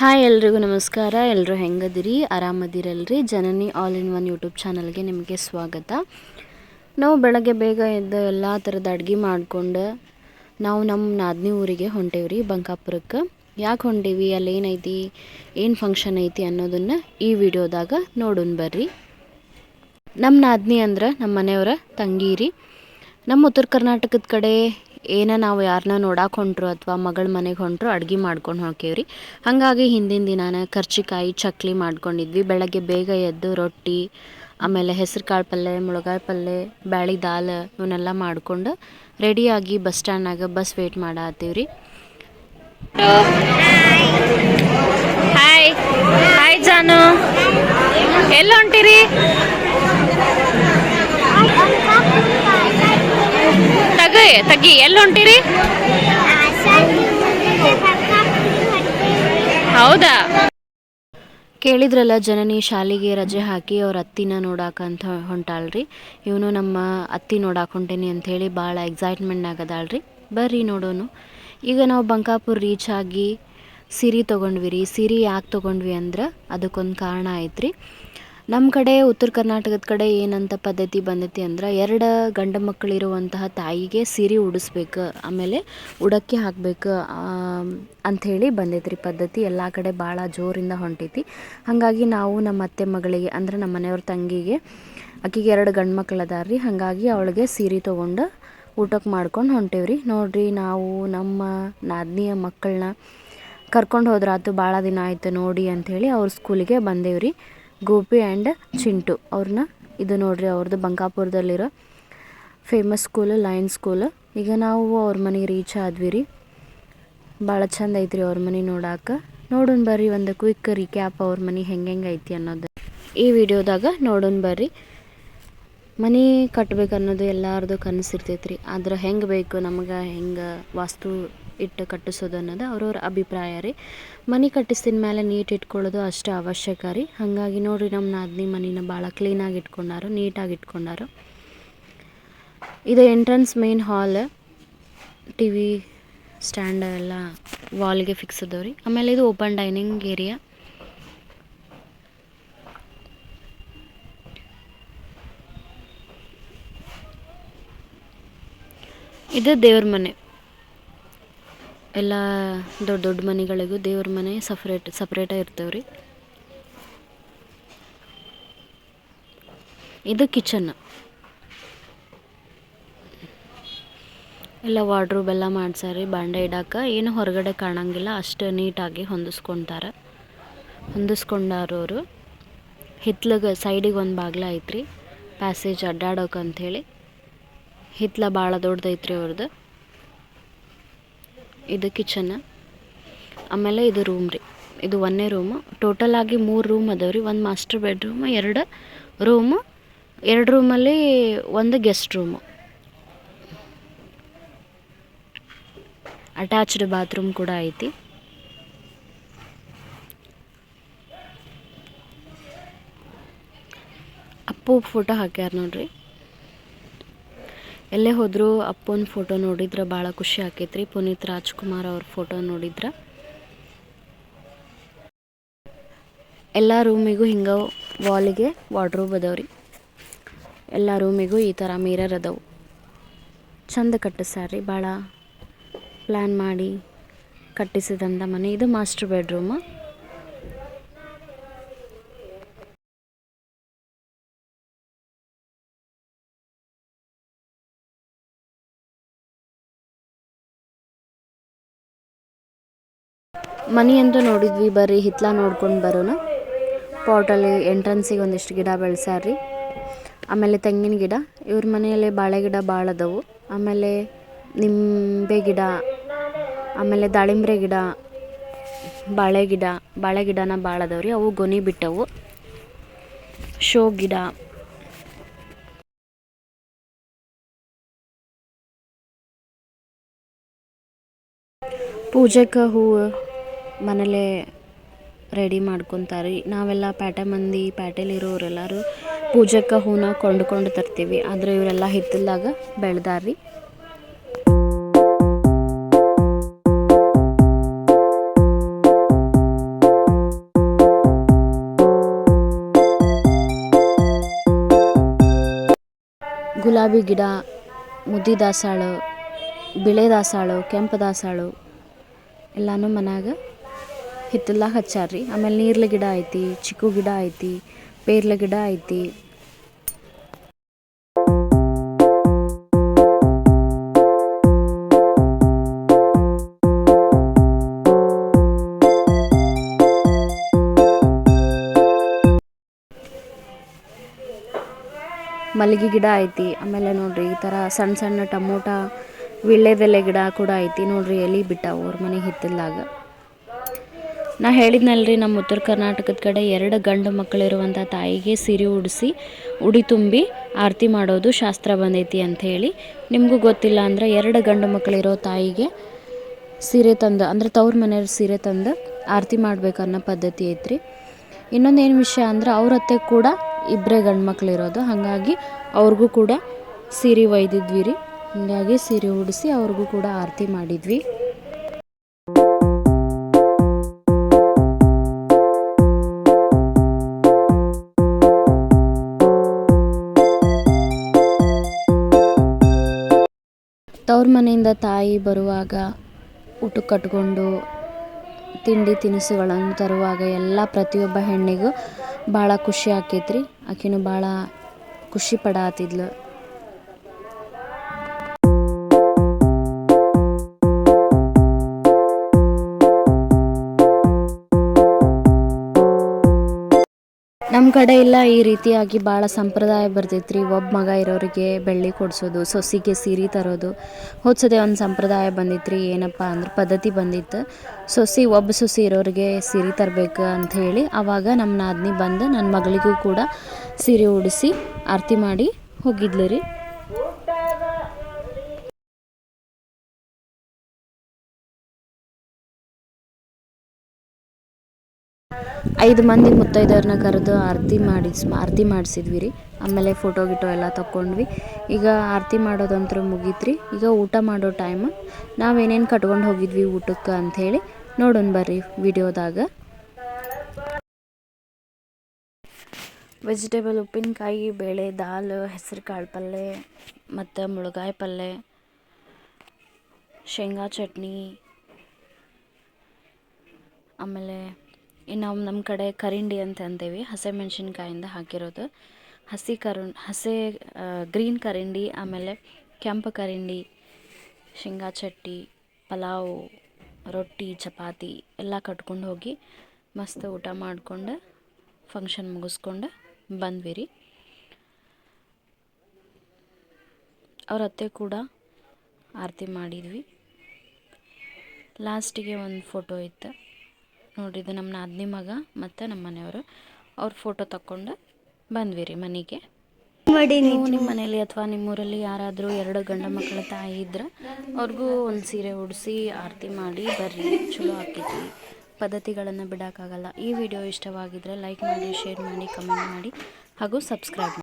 Hi ಎಲ್ರಿಗೂ ನಮಸ್ಕಾರ. ಎಲ್ಲರೂ ಹೆಂಗದಿರಿ? ಆರಾಮದಿರಲ್ರಿ? Janani all in one YouTube ಚಾನಲ್ಗೆ ನಿಮಗೆ ಸ್ವಾಗತ. ನಾವು ಬೆಳಗ್ಗೆ ಬೇಗ ಎದ್ದು ಎಲ್ಲ ಥರದ ಅಡ್ಗೆ ಮಾಡ್ಕೊಂಡು ನಾವು ನಮ್ಮ ನಾದಿನಿ ಊರಿಗೆ ಹೊಂಟೇವ್ರಿ ಬಂಕಾಪುರಕ್ಕೆ. ಯಾಕೆ ಹೊಂಟೀವಿ? ಅಲ್ಲಿ ಏನೈತಿ ಏನು ಫಂಕ್ಷನ್ ಐತಿ ಅನ್ನೋದನ್ನು ಈ ವಿಡಿಯೋದಾಗ ನೋಡೋಣ ಬರ್ರಿ. ನಮ್ಮ ನಾದಿನಿ ಅಂದ್ರೆ ನಮ್ಮ ಮನೆಯವರ ತಂಗೀರಿ. ನಮ್ಮ ಉತ್ತರ ಕರ್ನಾಟಕದ ಕಡೆ ಏನ ನಾವು ಯಾರನ್ನ ನೋಡಕ್ಕೆ ಹೊಂಟ್ರು ಅಥವಾ ಮಗಳ ಮನೆಗೆ ಹೊಂಟ್ರು ಅಡ್ಗಿ ಮಾಡ್ಕೊಂಡು ಹೊಕ್ಕೇವ್ರಿ ಹಾಗಾಗಿ ಹಿಂದಿನ ದಿನಾನ ಕರ್ಚಿಕಾಯಿ ಚಕ್ಲಿ ಮಾಡ್ಕೊಂಡಿದ್ವಿ. ಬೆಳಗ್ಗೆ ಬೇಗ ಎದ್ದು ರೊಟ್ಟಿ, ಆಮೇಲೆ ಹೆಸರು ಕಾಳು ಪಲ್ಯ ಮುಳಗಾಯಿ ಪಲ್ಯ ಬ್ಯಾಳಿ ದಾಲ್ ಇವನ್ನೆಲ್ಲ ಮಾಡ್ಕೊಂಡು ರೆಡಿಯಾಗಿ ಬಸ್ ಸ್ಟ್ಯಾಂಡ್ನಾಗ bus wait ಮಾಡತ್ತೀವ್ರಿ. Hi hi Janu. ಎಲ್ಲ ಹೊಂಟಿರಿ? ತಗಿ ತಗಿ ಎಲ್ಲಿ ಹೊಂಟಿರಿ ಹೌದಾ? ಕೇಳಿದ್ರಲ್ಲ ಜನನಿ, ಶಾಲೆಗೆ ರಜೆ ಹಾಕಿ ಅವ್ರ ಅತ್ತಿನ ನೋಡಾಕಂತ ಹೊಂಟಾಳ್ರಿ. ಇವನು ನಮ್ಮ ಅತ್ತಿ ನೋಡಾಕ ಹೊಂಟೇನಿ ಅಂಥೇಳಿ ಭಾಳ ಎಕ್ಸೈಟ್ಮೆಂಟ್ ಆಗದಾಳ್ರಿ. ಬರ್ರಿ ನೋಡೋನು. ಈಗ ನಾವು ಬಂಕಾಪುರ್ ರೀಚ್ ಆಗಿ ಸೀರೆ ತೊಗೊಂಡ್ವಿ ರೀ ಸೀರೆ ಯಾಕೆ ತೊಗೊಂಡ್ವಿ ಅಂದ್ರೆ ಅದಕ್ಕೊಂದು ಕಾರಣ ಐತ್ರಿ ನಮ್ಮ ಕಡೆ ಉತ್ತರ ಕರ್ನಾಟಕದ ಕಡೆ ಏನಂತ ಪದ್ಧತಿ ಬಂದೈತಿ ಅಂದ್ರೆ ಎರಡು ಗಂಡು ಮಕ್ಕಳಿರುವಂತಹ ತಾಯಿಗೆ ಸೀರೆ ಉಡಿಸ್ಬೇಕು, ಆಮೇಲೆ ಉಡಕ್ಕಿ ಹಾಕ್ಬೇಕು ಅಂಥೇಳಿ ಬಂದೈತ್ರಿ ಪದ್ಧತಿ. ಎಲ್ಲ ಕಡೆ ಭಾಳ ಜೋರಿಂದ ಹೊಂಟೈತಿ. ಹಾಗಾಗಿ ನಾವು ನಮ್ಮ ಅತ್ತೆ ಮಗಳಿಗೆ ಅಂದ್ರೆ ನಮ್ಮ ಮನೆಯವ್ರ ತಂಗಿಗೆ ಆಕಿಗೆ ಎರಡು ಗಂಡು ಮಕ್ಕಳು ಅದಾರ ರೀ ಹಾಗಾಗಿ ಅವಳಿಗೆ ಸೀರೆ ತೊಗೊಂಡು ಊಟಕ್ಕೆ ಮಾಡ್ಕೊಂಡು ಹೊಂಟೇವ್ರಿ. ನೋಡ್ರಿ ನಾವು ನಮ್ಮ ನಾದಿನಿಯ ಮಕ್ಕಳನ್ನ ಕರ್ಕೊಂಡು ಹೋದ್ರಾತು ಭಾಳ ದಿನ ಆಯ್ತು ನೋಡಿ ಅಂಥೇಳಿ ಅವ್ರ ಸ್ಕೂಲಿಗೆ ಬಂದೇವ್ರಿ. ಗೋಪಿ ಆ್ಯಂಡ್ ಚಿಂಟು. ಅವ್ರನ್ನ ಇದು ನೋಡ್ರಿ ಅವ್ರದ್ದು ಬಂಕಾಪುರದಲ್ಲಿರೋ ಫೇಮಸ್ ಸ್ಕೂಲ್ ಲಯನ್ ಸ್ಕೂಲ್ ಈಗ ನಾವು ಅವ್ರ ಮನೆಗೆ ರೀಚ್ ಆದ್ವಿ ರೀ. ಭಾಳ ಚಂದ ಐತ್ರಿ ಅವ್ರ ಮನೆ ನೋಡಾಕ. ನೋಡೋಣ ಬರ್ರಿ, ಒಂದು ಕ್ವಿಕ್ ರೀಕ್ಯಾಪ್ ಅವ್ರ ಮನೆ ಹೆಂಗೆ ಹೆಂಗೆ ಐತಿ ಅನ್ನೋದು. ಈ ವಿಡಿಯೋದಾಗ ನೋಡೋಣ ಬರ್ರಿ. ಮನೆ ಕಟ್ಬೇಕು ಅನ್ನೋದು ಎಲ್ಲಾರ್ದು ಕನಸಿರ್ತೈತೆ ರೀ ಆದ್ರೆ ಹೆಂಗೆ ಬೇಕು, ನಮಗೆ ಹೆಂಗೆ ವಾಸ್ತು ಇಟ್ಟು ಕಟ್ಟಿಸೋದು ಅನ್ನೋದು ಅವ್ರವ್ರ ಅಭಿಪ್ರಾಯ ರೀ. ಮನೆ ಕಟ್ಟಿಸಿದ ಮೇಲೆ ನೀಟ್ ಇಟ್ಕೊಳ್ಳೋದು ಅಷ್ಟು ಅವಶ್ಯಕ ರೀ. ಹಾಗಾಗಿ ನೋಡಿರಿ ನಮ್ಮ ನಾದಿನಿ ಮನೇನ ಭಾಳ ಕ್ಲೀನಾಗಿ ಇಟ್ಕೊಂಡಾರು ನೀಟಾಗಿ ಇಟ್ಕೊಂಡಾರು. ಇದು entrance main hall T V stand ಎಲ್ಲ ವಾಲ್ಗೆ ಫಿಕ್ಸ್ ಅದಾವ ರೀ. ಆಮೇಲೆ ಇದು ಓಪನ್ ಡೈನಿಂಗ್ ಏರಿಯಾ ಇದು ದೇವ್ರ ಮನೆ. ಎಲ್ಲ ದೊಡ್ಡ ದೊಡ್ಡ ಮನೆಗಳಿಗೂ ದೇವ್ರ ಮನೆ ಸಪ್ರೇಟ್ ಸಪ್ರೇಟಾಗಿ ಇರ್ತವೆ ರೀ. ಇದು ಕಿಚನ್ ಎಲ್ಲ ವಾರ್ಡ್ರೂಬ್ ಎಲ್ಲ ಮಾಡ್ಸಾರಿ ಬಾಂಡೆ ಇಡಾಕ. ಏನು ಹೊರಗಡೆ ಕಾಣಂಗಿಲ್ಲ, ಅಷ್ಟು ನೀಟಾಗಿ ಹೊಂದಿಸ್ಕೊತಾರೆ. ಹೊಂದಿಸ್ಕೊಂಡಾರವರು. ಹಿತ್ಲಗೆ ಸೈಡಿಗೆ ಒಂದು ಬಾಗ್ಲ ಐತ್ರಿ. ಪ್ಯಾಸೇಜ್ ಅಡ್ಡಾಡೋಕೆ ಅಂಥೇಳಿ ಹಿತ್ಲ ಭಾಳ ದೊಡ್ಡದೈತ್ರಿ ಅವ್ರದ್ದು ಇದು ಕಿಚನ್ ಆಮೇಲೆ ಇದು ರೂಮ್ ರೀ. ಇದು ಒಂದೇ ರೂಮು ಟೋಟಲ್ ಆಗಿ ಮೂರು ರೂಮ್ ಅದಾವೆ ರೀ. ಒಂದು ಮಾಸ್ಟರ್ ಬೆಡ್ರೂಮು ಎರಡು ರೂಮು ಎರಡು ರೂಮಲ್ಲಿ ಒಂದು ಗೆಸ್ಟ್ ರೂಮು ಅಟ್ಯಾಚ್ಡ್ ಬಾತ್ರೂಮ್ ಕೂಡ ಐತಿ. ಅಪ್ಪು ಫೋಟೋ ಹಾಕ್ಯಾರ ನೋಡ್ರಿ. ಎಲ್ಲೇ ಹೋದರೂ ಅಪ್ಪನ ಫೋಟೋ ನೋಡಿದ್ರೆ ಭಾಳ ಖುಷಿ ಆಕೈತ್ರಿ. ಪುನೀತ್ ರಾಜ್ಕುಮಾರ್ ಅವ್ರ ಫೋಟೋ ನೋಡಿದ್ರೆ. ಎಲ್ಲ ರೂಮಿಗೂ ಹಿಂಗೆ ವಾಲಿಗೆ ವಾರ್ಡ್ರೋಬ್ ಅದಾವ್ರಿ. ಎಲ್ಲ ರೂಮಿಗೂ ಈ ಥರ ಮಿರರ್ ಅದಾವು. ಚಂದ ಕಟ್ಟಿಸ್ಯಾರ್ರಿ, ಭಾಳ ಪ್ಲ್ಯಾನ್ ಮಾಡಿ ಕಟ್ಟಿಸಿದಂಥ ಮನೆ. ಇದು ಮಾಸ್ಟರ್ ಬೆಡ್ರೂಮು ಮನಿ ಅಂತೂ ನೋಡಿದ್ವಿ ಬರ್ರಿ, ಹಿತ್ಲ ನೋಡ್ಕೊಂಡು ಬರೋಣ. ಪಾಟಲ್ಲಿ ಎಂಟ್ರೆನ್ಸಿಗೆ ಒಂದಿಷ್ಟು ಗಿಡ ಬೆಳೆಸ್ಯಾರ್ರಿ. ಆಮೇಲೆ ತೆಂಗಿನ ಗಿಡ, ಇವ್ರ ಮನೆಯಲ್ಲಿ ಬಾಳೆ ಗಿಡ ಭಾಳ ಅದಾವು. ಆಮೇಲೆ ನಿಂಬೆ ಗಿಡ, ಆಮೇಲೆ ದಾಳಿಂಬ್ರೆ ಗಿಡ, ಬಾಳೆ ಗಿಡ, ಬಾಳೆ ಗಿಡನ ಭಾಳ ಅದಾವ್ರಿ, ಅವು ಗೊನಿ ಬಿಟ್ಟವು. ಶೋ ಗಿಡ. ಪೂಜೆಗೆ ಹೂವು ಮನೇಲೇ ರೆಡಿ ಮಾಡ್ಕೊತಾರೆ. ನಾವೆಲ್ಲ ಪೇಟೆ ಮಂದಿ ಪೇಟೆಲಿರೋರೆಲ್ಲರೂ ಪೂಜೆಕ್ಕೆ ಹೂನ ಕೊಂಡ್ಕೊಂಡು ತರ್ತೀವಿ. ಆದರೆ ಇವರೆಲ್ಲ ಹಿತ್ತಲ್ದಾಗ ಬೆಳೆದಾರ್ರಿ. ಗುಲಾಬಿ ಗಿಡ, ಮುದ್ದಿ ದಾಸಾಳು, ಬಿಳೆ ದಾಸಾಳು, ಕೆಂಪು ದಾಸಾಳು, ಎಲ್ಲನೂ ಮನ್ಯಾಗ ಹಿತ್ತಲ್ದಾಗ ಹಚ್ಚಾರ್ರಿ. ಆಮೇಲೆ ನೀರ್ಲ ಗಿಡ ಐತಿ, ಚಿಕ್ಕು ಗಿಡ ಐತಿ, ಪೇರ್ಲ ಗಿಡ ಐತಿ. ಮಲ್ಲಿಗೆ ಗಿಡ ಐತಿ. ಆಮೇಲೆ ನೋಡ್ರಿ ಈ ಥರ ಸಣ್ಣ ಸಣ್ಣ ಟಮೋಟ ವಿಳ್ಳೆದೆಲೆ ಗಿಡ ಕೂಡ ಐತಿ. ನೋಡ್ರಿ ಎಲಿ ಬಿಟ್ಟಾವು ಅವ್ರ ಮನೆ ಹಿತ್ತಲ್ದಾಗ ನಾ ಹೇಳಿದ್ನಲ್ರಿ ನಮ್ಮ ಉತ್ತರ ಕರ್ನಾಟಕದ ಕಡೆ ಎರಡು ಗಂಡು ಮಕ್ಕಳಿರುವಂಥ ತಾಯಿಗೆ ಸೀರೆ ಉಡಿಸಿ, ಉಡಿ ತುಂಬಿ ಆರತಿ ಮಾಡೋದು ಶಾಸ್ತ್ರ ಬಂದೈತಿ ಅಂಥೇಳಿ ನಿಮಗೂ ಗೊತ್ತಿಲ್ಲ ಅಂದ್ರೆ ಎರಡು ಗಂಡು ಮಕ್ಕಳಿರೋ ತಾಯಿಗೆ ಸೀರೆ ತಂದು, ಅಂದ್ರೆ ತವ್ರ ಮನೆಯವ್ರ ಸೀರೆ ತಂದು ಆರತಿ ಮಾಡ್ಬೇಕು ಅನ್ನೋ ಪದ್ಧತಿ ಐತ್ರಿ. ಇನ್ನೊಂದು ಏನು ವಿಷಯ ಅಂದ್ರೆ ಅವ್ರ ಅತ್ತೆ ಕೂಡ ಇಬ್ಬರೇ ಗಂಡು ಮಕ್ಳು ಇರೋದು ಹಾಗಾಗಿ ಅವ್ರಿಗೂ ಕೂಡ ಸೀರೆ ಒಯ್ದಿದ್ವಿ ರೀ ಹಾಗಾಗಿ ಸೀರೆ ಉಡಿಸಿ ಅವ್ರಿಗೂ ಕೂಡ ಆರತಿ ಮಾಡಿದ್ವಿ. ಮನೆಯಿಂದ ತಾಯಿ ಬರುವಾಗ ಊಟಕ್ಕೆ ಕಟ್ಕೊಂಡು ತಿಂಡಿ ತಿನಿಸುಗಳನ್ನು ತರುವಾಗ ಎಲ್ಲ ಪ್ರತಿಯೊಬ್ಬ ಹೆಣ್ಣಿಗೂ ಭಾಳ ಖುಷಿ ಆಕೈತ್ರಿ. ಆಕಿನೂ ಭಾಳ ಖುಷಿ ಪಡಾತಿದ್ಲು. ಕಡೆ ಎಲ್ಲ ಈ ರೀತಿಯಾಗಿ ಭಾಳ ಸಂಪ್ರದಾಯ ಬರ್ತೈತ್ರಿ. ಒಬ್ಬ ಮಗ ಇರೋರಿಗೆ ಬೆಳ್ಳಿ ಕೊಡಿಸೋದು, ಸೊಸಿಗೆ ಸೀರೆ ತರೋದು. ಹೋದ್ಸದೆ ಒಂದು ಸಂಪ್ರದಾಯ ಬಂದಿತ್ತು ರೀ ಏನಪ್ಪ ಅಂದ್ರೆ ಪದ್ಧತಿ ಬಂದಿತ್ತು. ಸೊಸಿ, ಒಬ್ಬ ಸೊಸಿ ಇರೋರಿಗೆ ಸೀರೆ ತರಬೇಕು ಅಂಥೇಳಿ ಆವಾಗ ನಮ್ಮ ನಾದಿನಿ ಬಂದು ನನ್ನ ಮಗಳಿಗೂ ಕೂಡ ಸೀರೆ ಉಡಿಸಿ, ಆರತಿ ಮಾಡಿ ಹೋಗಿದ್ಲು ರೀ. ಐದು ಮಂದಿ ಮುತ್ತೈದೆಯರನ್ನ ಕರೆದು ಆರತಿ ಮಾಡಿಸ್, ಆರತಿ ಮಾಡಿಸಿದ್ವಿ ರೀ ಆಮೇಲೆ ಫೋಟೋ ಗಿಟೋ ಎಲ್ಲ ತಗೊಂಡ್ವಿ ಈಗ ಆರತಿ ಮಾಡೋದಂತೂ ರೀ ಈಗ ಊಟ ಮಾಡೋ ಟೈಮ್ ನಾವೇನೇನು ಕಟ್ಕೊಂಡು ಹೋಗಿದ್ವಿ ಊಟಕ್ಕೆ ಅಂಥೇಳಿ ನೋಡೋಣ ಬರ್ರಿ ವಿಡಿಯೋದಾಗ. ವೆಜಿಟೇಬಲ್ ಉಪ್ಪಿನಕಾಯಿ, ಬೇಳೆ, ದಾಲ್, ಹೆಸರು ಕಾಳು ಪಲ್ಯ ಮತ್ತು ಮುಳುಗಾಯಿ ಪಲ್ಯ ಶೇಂಗಾ ಚಟ್ನಿ, ಆಮೇಲೆ ಇನ್ನು ನಮ್ಮ ಕಡೆ ಕರಿಂಡಿ ಅಂತ ಅಂತೀವಿ ಹಸಿಮೆಣ್ಸಿನ್ಕಾಯಿಂದ ಹಾಕಿರೋದು. ಹಸಿ ಕರುಣ್ ಹಸೆ ಗ್ರೀನ್ ಕರಿಂಡಿ, ಆಮೇಲೆ ಕೆಂಪು ಕರಿಂಡಿ, ಶೇಂಗಾ ಚಟ್ನಿ ಪಲಾವು, ರೊಟ್ಟಿ, ಚಪಾತಿ ಎಲ್ಲ ಕಟ್ಕೊಂಡು ಹೋಗಿ ಮಸ್ತ್ ಊಟ ಮಾಡಿಕೊಂಡು ಫಂಕ್ಷನ್ ಮುಗಿಸ್ಕೊಂಡು ಬಂದ್ವಿ ರೀ. ಅವ್ರ ಅತ್ತೆ ಕೂಡ ಆರತಿ ಮಾಡಿದ್ವಿ. ಲಾಸ್ಟಿಗೆ ಒಂದು ಫೋಟೋ ಇತ್ತು. ನೋಡ್ರಿ ಇದು ನಮ್ಮ ನಾದಿನಿ ಮಗ ಮತ್ತು ನಮ್ಮ ಮನೆಯವರು. ಅವ್ರ ಫೋಟೋ ತಕ್ಕೊಂಡು ಬಂದ್ವಿ ರೀ ಮನೆಗೆ. ನೀವು ನಿಮ್ಮ ಮನೇಲಿ ಅಥವಾ ನಿಮ್ಮೂರಲ್ಲಿ ಯಾರಾದರೂ ಎರಡು ಗಂಡ ಮಕ್ಕಳ ತಾಯಿ ಇದ್ರೆ ಅವ್ರಿಗೂ ಒಂದು ಸೀರೆ ಉಡಿಸಿ ಆರತಿ ಮಾಡಿ ಬರ್ರಿ ಚಲೋ ಹಾಕಿದ್ವಿ ಪದ್ಧತಿಗಳನ್ನು ಬಿಡೋಕ್ಕಾಗಲ್ಲ ಈ ವಿಡಿಯೋ ಇಷ್ಟವಾಗಿದ್ದರೆ ಲೈಕ್ ಮಾಡಿ ಶೇರ್ ಮಾಡಿ ಕಮೆಂಟ್ ಮಾಡಿ ಹಾಗೂ ಸಬ್ಸ್ಕ್ರೈಬ್ ಮಾಡಿ